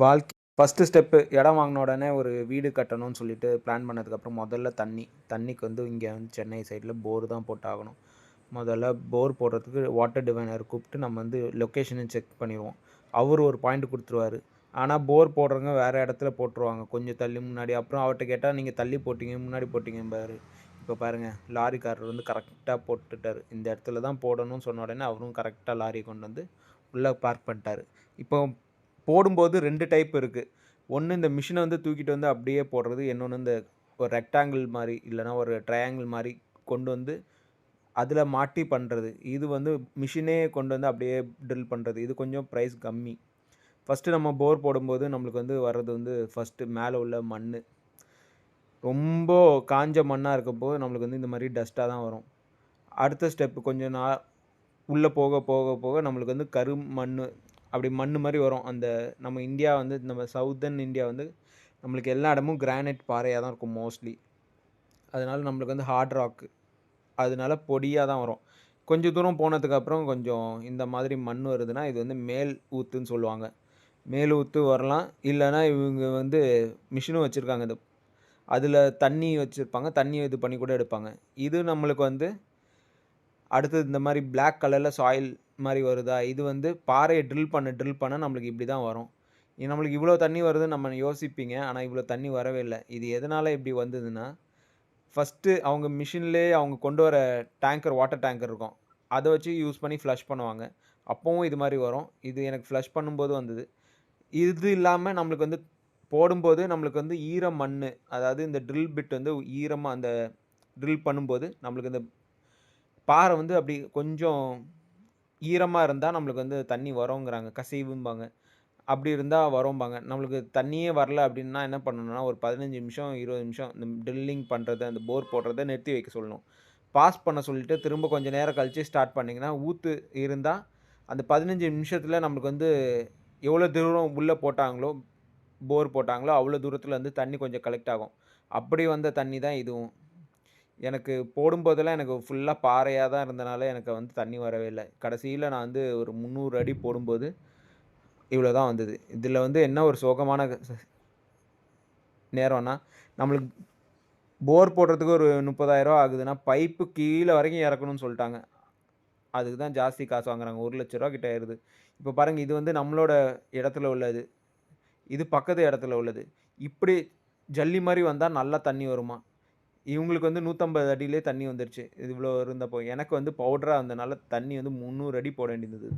வாழ்க்கை first step இடம் வாங்கின உடனே ஒரு வீடு கட்டணும்னு சொல்லிட்டு பிளான் பண்ணதுக்கப்புறம் முதல்ல தண்ணி. தண்ணிக்கு வந்து இங்கே வந்து சென்னை சைடில் போர் தான் போட்டாகணும். முதல்ல போர் போடுறதுக்கு வாட்டர் டிவைனர் கூப்பிட்டு நம்ம வந்து லொக்கேஷனை செக் பண்ணிடுவோம். அவர் ஒரு பாயிண்ட் கொடுத்துருவாரு. ஆனால் போர் போடுறவங்க வேறு இடத்துல போட்டுருவாங்க. கொஞ்சம் தள்ளி முன்னாடி. அப்புறம் அவர்கிட்ட கேட்டால் நீங்கள் தள்ளி போட்டிங்க முன்னாடி போட்டீங்க இப்போ பாருங்கள் லாரிக்காரர் வந்து கரெக்டாக போட்டுட்டார். இந்த இடத்துல தான் போடணும்னு சொன்ன உடனே அவரும் கரெக்டாக லாரி கொண்டு வந்து உள்ளே பார்க் பண்ணிட்டார். இப்போ போடும்போது ரெண்டு டைப் இருக்குது ஒன்று இந்த மிஷினை வந்து தூக்கிட்டு வந்து அப்படியே போடுறது இன்னொன்று இந்த ஒரு ரெக்டாங்கிள் மாதிரி இல்லைன்னா ஒரு ட்ரையாங்கிள் மாதிரி கொண்டு வந்து அதில் மாட்டி பண்ணுறது இது வந்து மிஷினே கொண்டு வந்து அப்படியே ட்ரில் பண்ணுறது இது கொஞ்சம் ப்ரைஸ் கம்மி. ஃபஸ்ட்டு நம்ம போர் போடும்போது நம்மளுக்கு வந்து வர்றது வந்து ஃபஸ்ட்டு மேலே உள்ள மண் ரொம்ப காஞ்ச மண்ணாக இருக்கப்போ நம்மளுக்கு வந்து இந்த மாதிரி டஸ்ட்டாக தான் வரும். அடுத்த ஸ்டெப்பு கொஞ்சம் நா உள்ளே போக போக போக நம்மளுக்கு வந்து கரு மண் அப்படி மண் மாதிரி வரும். அந்த நம்ம இந்தியா வந்து நம்ம சவுத்தர்ன் இந்தியா வந்து நம்மளுக்கு எல்லா இடமும் கிரானைட் பாறையாக தான் இருக்கும் மோஸ்ட்லி அதனால நம்மளுக்கு வந்து ஹார்ட் ராக்கு அதனால பொடியாக தான் வரும். கொஞ்சம் தூரம் போனதுக்கப்புறம் கொஞ்சம் இந்த மாதிரி மண் வருதுன்னா இது வந்து மேல் ஊத்துன்னு சொல்லுவாங்க. மேல் ஊற்று வரலாம். இல்லைன்னா இவங்க வந்து மிஷினும் வச்சுருக்காங்க. இது அதில் தண்ணி வச்சுருப்பாங்க. தண்ணி இது பண்ணி கூட எடுப்பாங்க. இது நம்மளுக்கு வந்து அடுத்தது இந்த மாதிரி பிளாக் கலரில் சாயில் மாதிரி வருதா? இது வந்து பாறையை ட்ரில் பண்ண ட்ரில் பண்ண நம்மளுக்கு இப்படி தான் வரும். இது நம்மளுக்கு இவ்வளோ தண்ணி வருதுன்னு நம்ம யோசிப்பீங்க. ஆனால் இவ்வளோ தண்ணி வரவே இல்லை. இது எதனால் இப்படி வந்ததுன்னா ஃபஸ்ட்டு அவங்க மிஷின்லேயே அவங்க கொண்டு வர டேங்கர் வாட்டர் டேங்கர் இருக்கும். அதை வச்சு யூஸ் பண்ணி ஃப்ளஷ் பண்ணுவாங்க. அப்போவும் இது மாதிரி வரும். இது எனக்கு ஃப்ளஷ் பண்ணும்போது வந்தது. இது இல்லாமல் நம்மளுக்கு வந்து போடும்போது நம்மளுக்கு வந்து ஈர மண் அதாவது இந்த ட்ரில் பிட் வந்து ஈரமாக அந்த ட்ரில் பண்ணும்போது நம்மளுக்கு இந்த பாறை வந்து அப்படி கொஞ்சம் ஈரமாக இருந்தால் நம்மளுக்கு வந்து தண்ணி வரோங்கிறாங்க கசிவும்பாங்க அப்படி இருந்தால் வரோம்பாங்க. நம்மளுக்கு தண்ணியே வரல அப்படின்னா என்ன பண்ணணும்னா ஒரு பதினஞ்சு நிமிஷம் இருபது நிமிஷம் இந்த ட்ரில்லிங் பண்ணுறது அந்த போர் போடுறத நிறுத்தி வைக்க சொல்லணும். பாஸ் பண்ண சொல்லிட்டு திரும்ப கொஞ்சம் நேரம் கழித்து ஸ்டார்ட் பண்ணிங்கன்னா ஊற்று இருந்தால் அந்த பதினஞ்சு நிமிஷத்தில் நம்மளுக்கு வந்து எவ்வளோ தூரம் உள்ளே போட்டாங்களோ போர் போட்டாங்களோ அவ்வளோ தூரத்தில் வந்து தண்ணி கொஞ்சம் கலெக்ட் ஆகும். அப்படி வந்த தண்ணி தான் இதுவும். எனக்கு போடும்போதெல்லாம் எனக்கு ஃபுல்லாக பாறையாக தான் இருந்தனால எனக்கு வந்து தண்ணி வரவே இல்லை. கடைசியில் நான் வந்து ஒரு முந்நூறு அடி போடும்போது இவ்வளோ தான் வந்தது. இதில் வந்து என்ன ஒரு சோகமான நேரம்னா நம்மளுக்கு போர் போடுறதுக்கு ஒரு முப்பதாயிரரூவா ஆகுதுன்னா பைப்பு கீழே வரைக்கும் இறக்கணும்னு சொல்லிட்டாங்க. அதுக்கு தான் ஜாஸ்தி காசு வாங்குறாங்க. ஒரு லட்ச ரூபா கிட்ட ஆயிடுது இப்போ பாருங்கள் இது வந்து நம்மளோட இடத்துல உள்ளது. இது பக்கத்து இடத்துல உள்ளது. இப்படி ஜல்லி மாதிரி வந்தால் நல்லா தண்ணி வருமா? இவங்களுக்கு வந்து நூற்றம்பது அடியிலே தண்ணி வந்துருச்சு. இது இவ்வளோ இருந்தப்போ எனக்கு வந்து பவுடராக இருந்தனால தண்ணி வந்து முந்நூறு அடி போட வேண்டியது